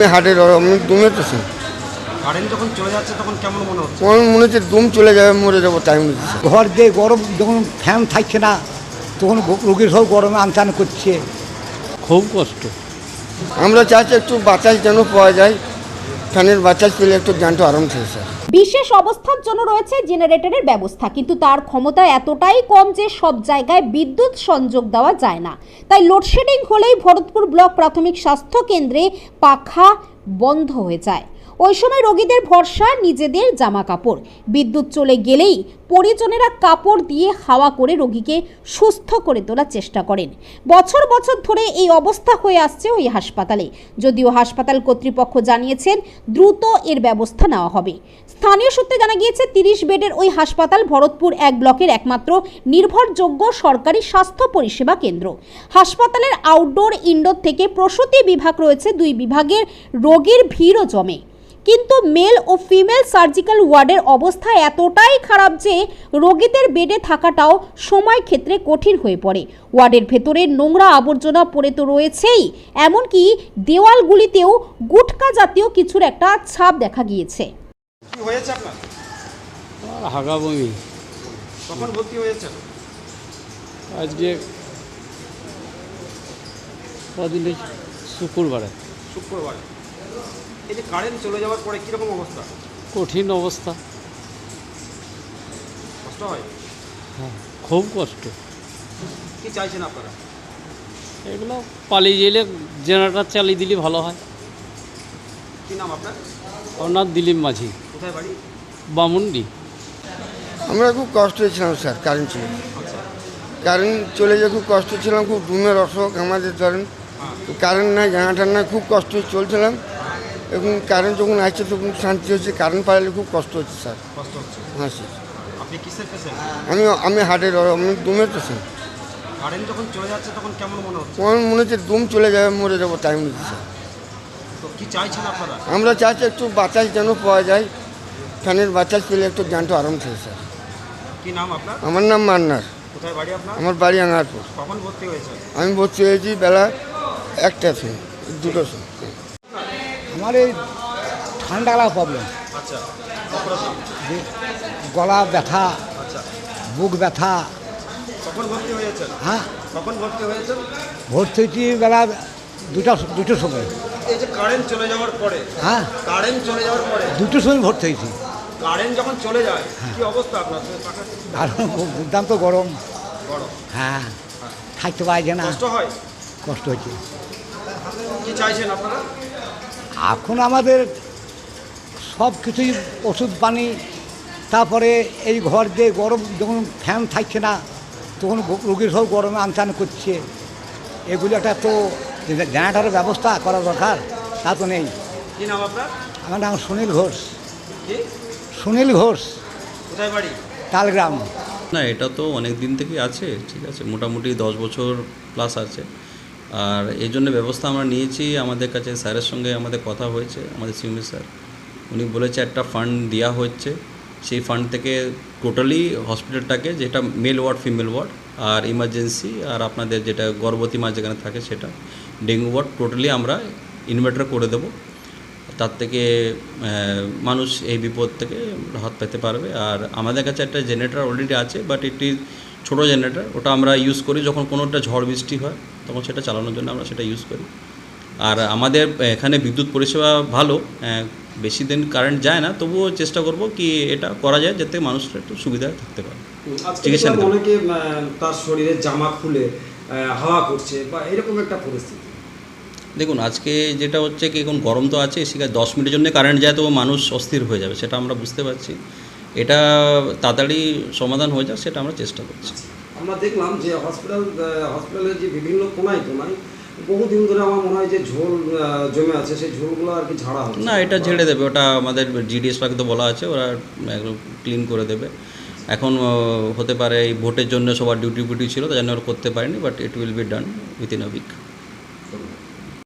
আমি দুমে তো সে কারেন্ট যখন চলে যাচ্ছে তখন কেমন মনে হচ্ছে? মনে দুম চলে যাবে মরে যাব টাইম ঘর দিয়ে গরম যখন ফ্যান থাকছে না তখন রোগীর সব গরমে আনচান করছে। খুব কষ্ট। আমরা চাচ্ছি একটু বাতাস যেন পাওয়া যায় ফ্যানের বাতাস পেলে একটু জানটা আরাম থাকে স্যার বিশেষ অবস্থার জন্য রয়েছে জেনারেটরের ব্যবস্থা। কিন্তু তার ক্ষমতা এতটাই কম যে সব জায়গায় বিদ্যুৎ সংযোগ দেওয়া যায় না। তাই লোডশেডিং হলেই ভরতপুর ব্লক প্রাথমিক স্বাস্থ্য কেন্দ্রে পাখা বন্ধ হয়ে যায়। ওই সময় রোগীদের ভরসা, নিজেদের জামা কাপড় বিদ্যুৎ চলে গেলেই পরিজনেরা কাপড় দিয়ে হাওয়া করে রোগীকে সুস্থ করে তোলার চেষ্টা করেন। বছর বছর ধরে এই অবস্থা হয়ে আসছে ওই হাসপাতালে। যদিও হাসপাতাল কর্তৃপক্ষ জানিয়েছেন দ্রুত এর ব্যবস্থা নেওয়া হবে। স্থানীয় সূত্রে জানা গিয়েছে, তিরিশ বেডের ওই হাসপাতাল ভরতপুর এক ব্লকের একমাত্র নির্ভরযোগ্য সরকারি স্বাস্থ্য পরিষেবা কেন্দ্র। হাসপাতালের আউটডোর, ইনডোর থেকে প্রসূতি বিভাগ রয়েছে দুই বিভাগের। রোগীর ভিড়ও জমে। কিন্তু মেল ও ফিমেল সার্জিক্যাল ওয়ার্ডের অবস্থা এতটাই খারাপ যে রোগীদের বেডে থাকাটাও সময় ক্ষেত্রে কঠিন হয়ে পড়ে। ওয়ার্ডের ভেতরে নোংরা আবর্জনা পড়ে তো রয়েছেই। এমনকি দেওয়ালগুলিতেও গুটকা জাতীয় কিছুর একটা ছাপ দেখা গিয়েছে। কি হয়েছে আপনার? হাগা বমি কখন ভর্তি হয়েছেন? আজকে কদিন হয়েছে? শুক্রবারে। শুক্রবার। এই যে কারেন্ট চলে যাওয়ার পরে কীরকম অবস্থা? কঠিন অবস্থা। কষ্ট হয়? হ্যাঁ খুব কষ্ট। কি চাইছেন আপনারা? এগুলো পালিয়ে গেলে জেনারেটার চালিয়ে দিলে ভালো হয়। কি নাম আপনার? ওনার দিলীপ মাঝি। কোথায় বাড়ি? বামুন্ডি। আমরা খুব কষ্ট হয়েছিলাম স্যার কারেন্ট চলে। কারেন্ট চলে গিয়ে খুব কষ্ট ছিলাম খুব ঘুমের অসুখ আমাদের ধরেন। কারেন্ট নাই জানাটার নাই খুব কষ্ট চলছিলাম। এবং কারেন্ট যখন আসছে তখন শান্তি হচ্ছে কারেন্ট পাইলে খুব কষ্ট হচ্ছে স্যার। কষ্ট হচ্ছে। হ্যাঁ স্যার। আপনি কিসের পেশেন্ট আমি আমি হাটের আমি দুমে তো শুনি কারেন্ট যখন চলে যাচ্ছে তখন কেমন মনে হচ্ছে? আমার মনে হচ্ছে দুম চলে যাবে মরে যাব টাইম নিচ্ছে স্যার। তো কি চাইছেন আপনারা? আমরা চাচ্ছি একটু বাতাস যেন পাওয়া যায় ফ্যানের বাতাস পেলে একটু জ্ঞানটা আরাম থাকে স্যার। কি নাম আপনার? আমার নাম মান্নার। কোথায় বাড়ি আপনার? আমার বাড়ি আঙারপুর কখন ভর্তি হয়েছে আমি ভর্তি হয়েছি বেলা একটা সময় দুটো সময়। আমার এই ঠান্ডা লাগা প্রবলেম গলা ব্যথা আচ্ছা। বুক ব্যথা। হ্যাঁ। ভর্তি হয়েছি বেলা দুটা দুটোর সময়। এই যে কারেন্ট চলে যাওয়ার পরে হ্যাঁ। কারেন্ট চলে যাওয়ার পরে দুটোর সময় ভর্তি হয়েছি। কারেন্ট যখন চলে যায় কি অবস্থা আপনার? পাখা দুর্দান্ত গরম। গরম। হ্যাঁ। থাকতে পারছে না। কষ্ট হয়? কষ্ট হচ্ছে কি চাইছেন আপনারা? এখন আমাদের সব কিছুই ওষুধ পানি তারপরে এই ঘর দিয়ে গরম যখন ফ্যান থাকছে না তখন রোগীর সব গরমে আনচান করছে। এগুলো একটা তো জেনারেটারের ব্যবস্থা করা দরকার তা তো নেই। কি নাম আপনার? আমার নাম সুনীল ঘোষ। সুনীল ঘোষ। কোথায় বাড়ি? তালগ্রাম। না এটা তো অনেক দিন থেকেই আছে ঠিক আছে মোটামুটি দশ বছর প্লাস আছে। আর এই জন্য ব্যবস্থা আমরা নিয়েছি। আমাদের কাছে স্যারের সঙ্গে আমাদের কথা হয়েছে, আমাদের সিউমি স্যার উনি বলেছে একটা ফান্ড দেওয়া হচ্ছে। সেই ফান্ড থেকে টোটালি হসপিটালটাকে যেটা মেল ওয়ার্ড ফিমেল ওয়ার্ড আর ইমার্জেন্সি আর আপনাদের যেটা গর্ভবতী মা যেখানে থাকে সেটা ডেঙ্গু ওয়ার্ড টোটালি আমরা ইনভার্টার করে দেবো। তার থেকে মানুষ এই বিপদ থেকে হাত পেতে পারবে। আর আমাদের কাছে একটা জেনারেটর অলরেডি আছে বাট একটি ছোটো জেনারেটর ওটা আমরা ইউজ করি যখন কোনো একটা ঝড় বৃষ্টি হয় তখন সেটা চালানোর জন্য আমরা সেটা ইউজ করি। আর আমাদের এখানে বিদ্যুৎ পরিষেবা ভালো বেশি দিন কারেন্ট যায় না তবুও চেষ্টা করব কি এটা করা যায় যাতে মানুষরা একটু সুবিধায় থাকতে পারে। চিকিৎসা অনেকে তার শরীরে জামা খুলে হাওয়া করছে বা এরকম একটা পরিস্থিতি। দেখুন আজকে যেটা হচ্ছে কি এখন গরম তো আছে সেখানে দশ মিনিটের জন্য কারেন্ট যায় তো মানুষ অস্থির হয়ে যাবে সেটা আমরা বুঝতে পারছি। এটা তাড়াতাড়ি সমাধান হয়ে যাক সেটা আমরা চেষ্টা করছি। আমরা দেখলাম যে হসপিটাল হসপিটালের যে বিভিন্ন কোনায় কোনায় বহুদিন ধরে আমার মনে হয় যে ঝোল জমে আছে সেই ঝোলগুলো আর কি ঝাড়া হচ্ছে না এটা ঝেড়ে দেবে ওটা আমাদের জিডিএস পাকে তো বলা আছে ওরা একদম ক্লিন করে দেবে। এখন হতে পারে এই ভোটের জন্য সবার ডিউটি ফিউটি ছিল তাই জন্য ওরা করতে পারেনি but it will be done within a week